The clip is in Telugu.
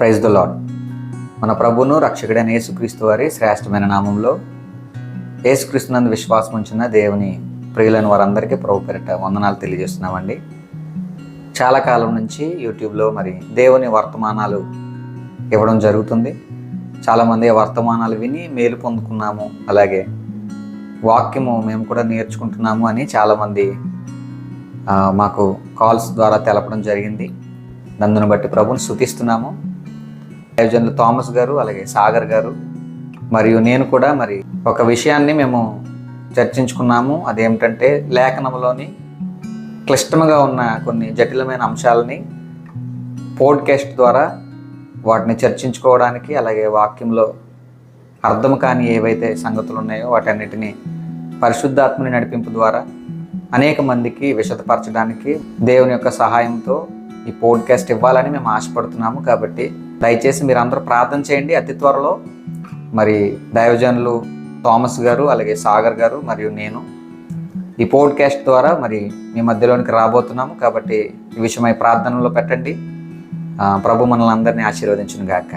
ప్రైజ్ ద లాడ్ మన ప్రభును రక్షకుడైన యేసుక్రీస్తు వారి శ్రేష్టమైన నామంలో యేసుక్రీస్తునందు విశ్వాసం ఉంచిన దేవుని ప్రియులైన వారందరికీ ప్రభు పెరట వందనాలు తెలియజేస్తున్నామండి. చాలా కాలం నుంచి యూట్యూబ్లో మరి దేవుని వర్తమానాలు ఇవ్వడం జరుగుతుంది. చాలామంది వర్తమానాలు విని మేలు పొందుకున్నాము అలాగే వాక్యము మేము కూడా నేర్చుకుంటున్నాము అని చాలామంది మాకు కాల్స్ ద్వారా తెలపడం జరిగింది. నందును బట్టి ప్రభుని శుతిస్తున్నాము ఆయోజనలు థామస్ గారు అలాగే సాగర్ గారు. మరియు నేను కూడా మరి ఒక విషయాన్ని మేము చర్చించుకున్నాము. అదేమిటంటే లేఖనంలోని క్లిష్టంగా ఉన్న కొన్ని జటిలమైన అంశాలని పోడ్కాస్ట్ ద్వారా వాటిని చర్చించుకోవడానికి అలాగే వాక్యంలో అర్థం కాని ఏవైతే సంగతులు ఉన్నాయో వాటన్నిటిని పరిశుద్ధాత్మని నడిపింపు ద్వారా అనేక మందికి విషదపరచడానికి దేవుని యొక్క సహాయంతో ఈ పోడ్కాస్ట్ ఇవ్వాలని మేము ఆశపడుతున్నాము కాబట్టి దయచేసి మీరు అందరూ ప్రార్థన చేయండి అతి త్వరలో. మరి దైవజనులు థామస్ గారు అలాగే సాగర్ గారు మరియు నేను ఈ పోడ్కాస్ట్ ద్వారా మరి మీ మధ్యలోనికి రాబోతున్నాము కాబట్టి ఈ విషయమై ప్రార్థనలో పెట్టండి. ప్రభు మనల్ని అందరినీ ఆశీర్వదించును గాక